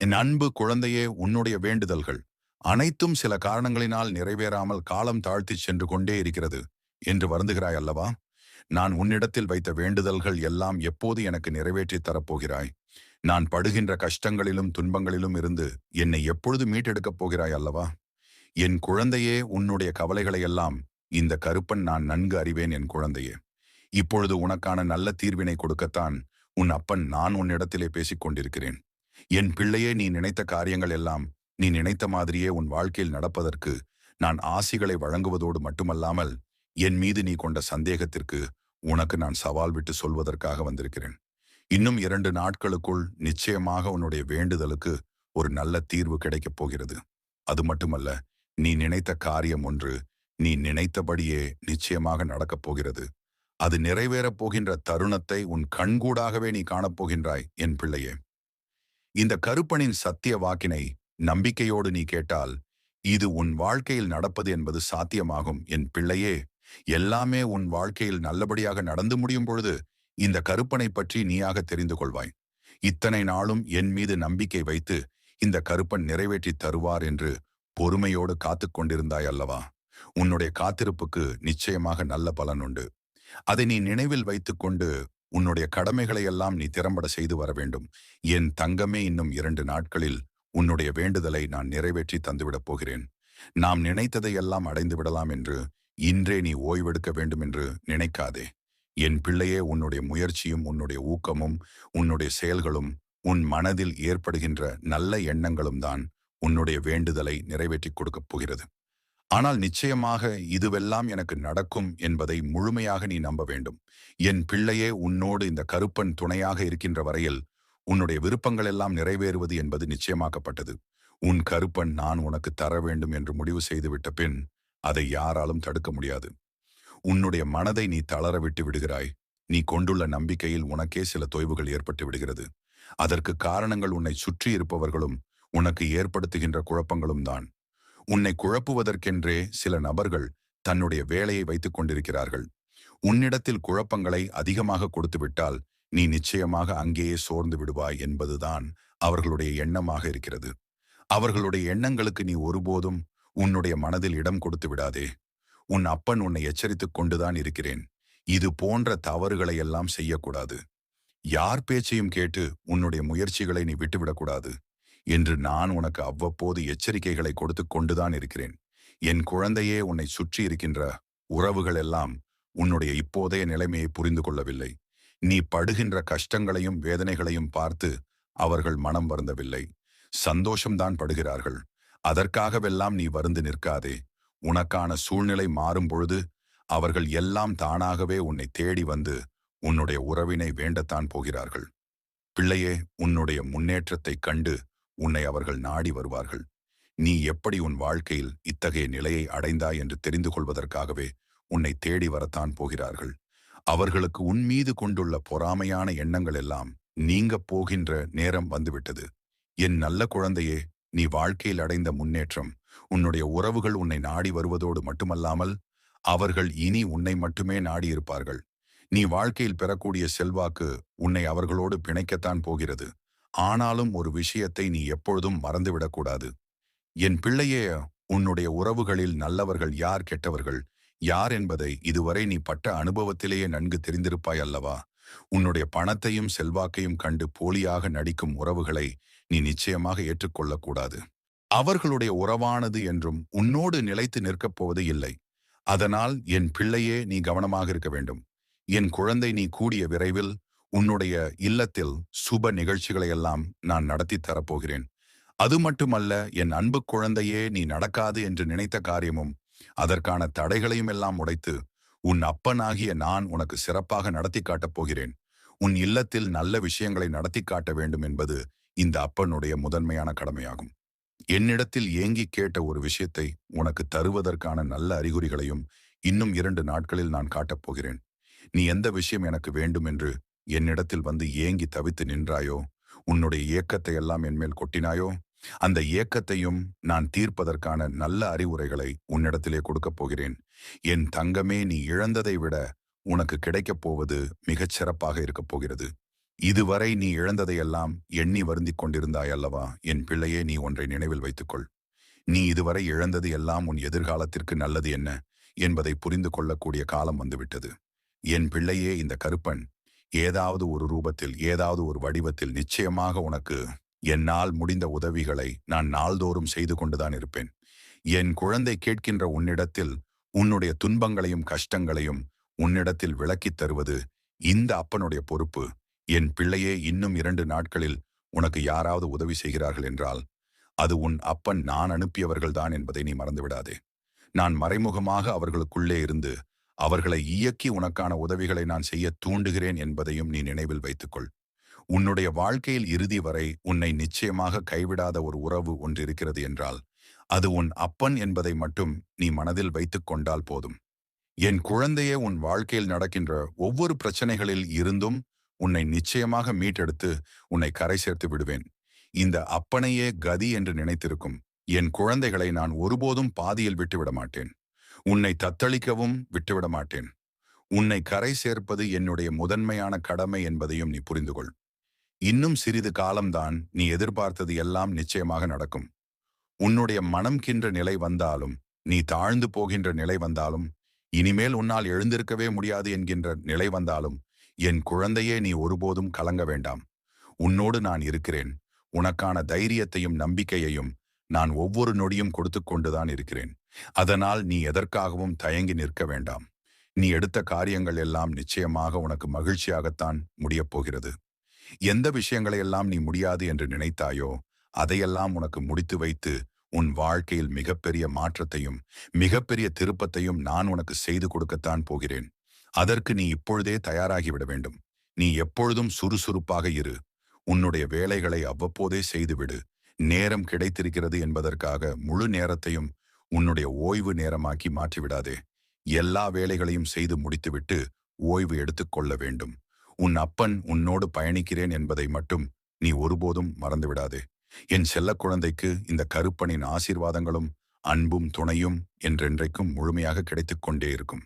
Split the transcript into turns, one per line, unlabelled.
என் அன்பு குழந்தையே உன்னுடைய வேண்டுதல்கள் அனைத்தும் சில காரணங்களினால் நிறைவேறாமல் காலம் தாழ்த்திச் சென்று கொண்டே இருக்கிறது என்று வருந்துகிறாய் அல்லவா? நான் உன்னிடத்தில் வைத்த வேண்டுதல்கள் எல்லாம் எப்போது எனக்கு நிறைவேற்றித் தரப்போகிறாய்? நான் படுகின்ற கஷ்டங்களிலும் துன்பங்களிலும் இருந்து என்னை எப்பொழுது மீட்டெடுக்கப் போகிறாய் அல்லவா? என் குழந்தையே உன்னுடைய கவலைகளை எல்லாம் இந்த கருப்பன் நான் நன்கு அறிவேன் என் குழந்தையே. இப்பொழுது உனக்கான நல்ல தீர்வினை கொடுக்கத்தான் உன் அப்பன் நான் உன்னிடத்திலே பேசிக் கொண்டிருக்கிறேன். என் பிள்ளையே நீ நினைத்த காரியங்கள் எல்லாம் நீ நினைத்த மாதிரியே உன் வாழ்க்கையில் நடப்பதற்கு நான் ஆசிகளை வழங்குவதோடு மட்டுமல்லாமல் என் மீது நீ கொண்ட சந்தேகத்திற்கு உனக்கு நான் சவால் விட்டு சொல்வதற்காக வந்திருக்கிறேன். இன்னும் இரண்டு நாட்களுக்குள் நிச்சயமாக உன்னுடைய வேண்டுதலுக்கு ஒரு நல்ல தீர்வு கிடைக்கப் போகிறது. அது மட்டுமல்ல நீ நினைத்த காரியம் ஒன்று நீ நினைத்தபடியே நிச்சயமாக நடக்கப் போகிறது. அது நிறைவேறப் போகின்ற தருணத்தை உன் கண்கூடாகவே நீ காணப்போகின்றாய் என் பிள்ளையே. இந்த கருப்பனின் சத்திய வாக்கினை நம்பிக்கையோடு நீ கேட்டால் இது உன் வாழ்க்கையில் நடப்பது என்பது சாத்தியமாகும். என் பிள்ளையே எல்லாமே உன் வாழ்க்கையில் நல்லபடியாக நடந்து முடியும் பொழுது இந்த கருப்பனை பற்றி நீயாக தெரிந்து கொள்வாய். இத்தனை நாளும் என் மீது நம்பிக்கை வைத்து இந்த கருப்பன் நிறைவேற்றி தருவார் என்று பொறுமையோடு காத்து கொண்டிருந்தாய் அல்லவா? உன்னுடைய காத்திருப்புக்கு நிச்சயமாக நல்ல பலன் உண்டு. அதை நீ நினைவில் வைத்துக்கொண்டு உன்னுடைய கடமைகளை எல்லாம் நீ திறம்பட செய்து வர வேண்டும். என் தங்கமே இன்னும் இரண்டு நாட்களில் உன்னுடைய வேண்டுதலை நான் நிறைவேற்றி தந்துவிடப் போகிறேன். நாம் நினைத்ததை எல்லாம் அடைந்து விடலாம் என்று இன்றே நீ ஓய்வெடுக்க வேண்டும் என்று நினைக்காதே. என் பிள்ளையே உன்னுடைய முயற்சியும் உன்னுடைய ஊக்கமும் உன்னுடைய செயல்களும் உன் மனதில் ஏற்படுகின்ற நல்ல எண்ணங்களும் தான் உன்னுடைய வேண்டுதலை நிறைவேற்றிக் கொடுக்கப் போகிறது. ஆனால் நிச்சயமாக இதுவெல்லாம் எனக்கு நடக்கும் என்பதை முழுமையாக நீ நம்ப வேண்டும். என் பிள்ளையே உன்னோடு இந்த கருப்பன் துணையாக இருக்கின்ற வரையில் உன்னுடைய விருப்பங்கள் எல்லாம் நிறைவேறுவது என்பது நிச்சயமாக்கப்பட்டது. உன் கருப்பன் நான் உனக்கு தர வேண்டும் என்று முடிவு செய்துவிட்ட பின் அதை யாராலும் தடுக்க முடியாது. உன்னுடைய மனதை நீ தளர விட்டு விடுகிறாய். நீ கொண்டுள்ள நம்பிக்கையில் உனக்கே சில தொய்வுகள் ஏற்பட்டு விடுகிறது. அதற்கு காரணங்கள் உன்னை சுற்றி இருப்பவர்களும் உனக்கு ஏற்படுத்துகின்ற குழப்பங்களும் தான். உன்னை குழப்புவதற்கென்றே சில நபர்கள் தன்னுடைய வேலையை வைத்துக் கொண்டிருக்கிறார்கள். உன்னிடத்தில் குழப்பங்களை அதிகமாக கொடுத்துவிட்டால் நீ நிச்சயமாக அங்கேயே சோர்ந்து விடுவாய் என்பதுதான் அவர்களுடைய எண்ணமாக இருக்கிறது. அவர்களுடைய எண்ணங்களுக்கு நீ ஒருபோதும் உன்னுடைய மனதில் இடம் கொடுத்து விடாதே. உன் அப்பன் உன்னை எச்சரித்துக் கொண்டுதான் இருக்கிறேன். இது போன்ற தவறுகளை எல்லாம் செய்யக்கூடாது. யார் பேச்சையும் கேட்டு உன்னுடைய முயற்சிகளை நீ விட்டுவிடக்கூடாது. என்று நான் உனக்கு அவ்வப்போது எச்சரிக்கைகளை கொடுத்து கொண்டுதான் இருக்கிறேன். என் குழந்தையே உன்னை சுற்றி இருக்கின்ற உறவுகள் எல்லாம் உன்னுடைய இப்போதைய நிலைமையை புரிந்து கொள்ளவில்லை. நீ படுகின்ற கஷ்டங்களையும் வேதனைகளையும் பார்த்து அவர்கள் மனம் வருந்தவில்லை. சந்தோஷம்தான் படுகிறார்கள். அதற்காகவெல்லாம் நீ வருந்து நிற்காதே. உனக்கான சூழ்நிலை மாறும் பொழுது அவர்கள் எல்லாம் தானாகவே உன்னை தேடி வந்து உன்னுடைய உறவினை வேண்டத்தான் போகிறார்கள். பிள்ளையே உன்னுடைய முன்னேற்றத்தைக் கண்டு உன்னை அவர்கள் நாடி வருவார்கள். நீ எப்படி உன் வாழ்க்கையில் இத்தகைய நிலையை அடைந்தாய் என்று தெரிந்து கொள்வதற்காகவே உன்னை தேடி வரத்தான் போகிறார்கள். அவர்களுக்கு உன் மீது கொண்டுள்ள பொறாமையான எண்ணங்கள் எல்லாம் நீங்க போகின்ற நேரம் வந்துவிட்டது. என் நல்ல குழந்தையே நீ வாழ்க்கையில் அடைந்த முன்னேற்றம் உன்னுடைய உறவுகள் உன்னை நாடி வருவதோடு மட்டுமல்லாமல் அவர்கள் இனி உன்னை மட்டுமே நாடியிருப்பார்கள். நீ வாழ்க்கையில் பெறக்கூடிய செல்வாக்கு உன்னை அவர்களோடு பிணைக்கத்தான் போகிறது. ஆனாலும் ஒரு விஷயத்தை நீ எப்பொழுதும் மறந்துவிடக்கூடாது. என் பிள்ளையே உன்னுடைய உறவுகளில் நல்லவர்கள் யார் கெட்டவர்கள்? யார் என்பதை இதுவரை நீ பட்ட அனுபவத்திலேயே நன்கு தெரிந்திருப்பாய் அல்லவா? உன்னுடைய பணத்தையும் செல்வாக்கையும் கண்டு போலியாக நடிக்கும் உறவுகளை நீ நிச்சயமாக ஏற்றுக்கொள்ளக்கூடாது. அவர்களுடைய உறவானது என்றும் உன்னோடு நிலைத்து நிற்கப் போவது இல்லை. அதனால் என் பிள்ளையே நீ கவனமாக இருக்க வேண்டும். என் குழந்தை நீ கூடிய விரைவில் உன்னுடைய இல்லத்தில் சுப நிகழ்ச்சிகளை எல்லாம் நான் நடத்தி தரப்போகிறேன். அது மட்டுமல்ல என் அன்பு குழந்தையே நீ நடக்காது என்று நினைத்த காரியமும் அதற்கான தடைகளையும் எல்லாம் உடைத்து உன் அப்பனாகிய நான் உனக்கு சிறப்பாக நடத்தி காட்டப் போகிறேன். உன் இல்லத்தில் நல்ல விஷயங்களை நடத்தி காட்ட வேண்டும் என்பது இந்த அப்பனுடைய முதன்மையான கடமையாகும். என்னிடத்தில் ஏங்கி கேட்ட ஒரு விஷயத்தை உனக்கு தருவதற்கான நல்ல அறிகுறிகளையும் இன்னும் இரண்டு நாட்களில் நான் காட்டப் போகிறேன். நீ எந்த விஷயம் எனக்கு வேண்டும் என்று என்னிடத்தில் வந்து ஏங்கி தவித்து நின்றாயோ? உன்னுடைய இயக்கத்தை எல்லாம் என்மேல் கொட்டினாயோ? அந்த இயக்கத்தையும் நான் தீர்ப்பதற்கான நல்ல அறிவுரைகளை உன்னிடத்திலே கொடுக்கப் போகிறேன். என் தங்கமே நீ இழந்ததை விட உனக்கு கிடைக்கப் போவது மிகச் சிறப்பாக இருக்கப் போகிறது. இதுவரை நீ இழந்ததையெல்லாம் எண்ணி வருந்திக் கொண்டிருந்தாய் அல்லவா? என் பிள்ளையே நீ ஒன்றை நினைவில் வைத்துக்கொள். நீ இதுவரை இழந்தது எல்லாம் உன் எதிர்காலத்திற்கு நல்லது என்ன? என்பதை புரிந்து கொள்ளக்கூடிய காலம் வந்துவிட்டது. என் பிள்ளையே இந்த கருப்பன் ஏதாவது ஒரு ரூபத்தில் ஏதாவது ஒரு வடிவத்தில் நிச்சயமாக உனக்கு என்னால் முடிந்த உதவிகளை நான் நாள்தோறும் செய்து கொண்டுதான் இருப்பேன். என் குழந்தை கேட்கின்ற உன்னிடத்தில் உன்னுடைய துன்பங்களையும் கஷ்டங்களையும் உன்னிடத்தில் விளக்கித் தருவது இந்த அப்பனுடைய பொறுப்பு. என் பிள்ளையே இன்னும் இரண்டு நாட்களில் உனக்கு யாராவது உதவி செய்கிறார்கள் என்றால் அது உன் அப்பன் நான் அனுப்பியவர்கள்தான் என்பதை நீ மறந்துவிடாதே. நான் மறைமுகமாக அவர்களுக்குள்ளே இருந்து அவர்களை இயக்கி உனக்கான உதவிகளை நான் செய்ய தூண்டுகிறேன் என்பதையும் நீ நினைவில் வைத்துக்கொள். உன்னுடைய வாழ்க்கையில் இறுதி வரை உன்னை நிச்சயமாக கைவிடாத ஒரு உறவு ஒன்றிருக்கிறது என்றால் அது உன் அப்பன் என்பதை மட்டும் நீ மனதில் வைத்துக் கொண்டால் போதும். என் குழந்தையே உன் வாழ்க்கையில் நடக்கின்ற ஒவ்வொரு பிரச்சனைகளில் இருந்தும் உன்னை நிச்சயமாக மீட்டெடுத்து உன்னை கரை சேர்த்து விடுவேன். இந்த அப்பனையே கதி என்று நினைத்திருக்கும். என் குழந்தைகளை நான் ஒருபோதும் பாதியில் விட்டுவிட மாட்டேன். உன்னை தத்தளிக்கவும் விட்டுவிட மாட்டேன் உன்னை கரை சேர்ப்பது என்னுடைய முதன்மையான கடமை என்பதையும் நீ புரிந்து கொள் இன்னும் சிறிது காலம்தான் நீ எதிர்பார்த்தது எல்லாம் நிச்சயமாக நடக்கும். உன்னுடைய மனம் கின்ற நிலை வந்தாலும் நீ தாழ்ந்து போகின்ற நிலை வந்தாலும் இனிமேல் உன்னால் எழுந்திருக்கவே முடியாது என்கின்ற நிலை வந்தாலும் என் குழந்தையே நீ ஒருபோதும் கலங்க வேண்டாம். உன்னோடு நான் இருக்கிறேன். உனக்கான தைரியத்தையும் நம்பிக்கையையும் நான் ஒவ்வொரு நொடியும் கொடுத்து கொண்டுதான் இருக்கிறேன். அதனால் நீ எதற்காகவும் தயங்கி நிற்க வேண்டாம். நீ எடுத்த காரியங்கள் எல்லாம் நிச்சயமாக உனக்கு மகிழ்ச்சியாகத்தான் முடியப் போகிறது. எந்த விஷயங்களையெல்லாம் நீ முடியாது என்று நினைத்தாயோ அதையெல்லாம் உனக்கு முடித்து வைத்து உன் வாழ்க்கையில் மிகப்பெரிய மாற்றத்தையும் மிகப்பெரிய திருப்பத்தையும் நான் உனக்கு செய்து கொடுக்கத்தான் போகிறேன். அதற்கு நீ இப்பொழுதே தயாராகிவிட வேண்டும். நீ எப்பொழுதும் சுறுசுறுப்பாக இரு. உன்னுடைய வேலைகளை அவ்வப்போதே செய்துவிடு. நேரம் கிடைத்திருக்கிறது என்பதற்காக முழு நேரத்தையும் உன்னுடைய ஓய்வு நேரமாக்கி மாற்றிவிடாதே. எல்லா வேலைகளையும் செய்து முடித்துவிட்டு ஓய்வு எடுத்துக்கொள்ள வேண்டும். உன் அப்பன் உன்னோடு பயணிக்கிறேன் என்பதை மட்டும் நீ ஒருபோதும் மறந்துவிடாதே. என் செல்ல குழந்தைக்கு இந்த கருப்பனின் ஆசீர்வாதங்களும் அன்பும் துணையும் என்றென்றைக்கும் முழுமையாக கிடைத்துக் கொண்டே இருக்கும்.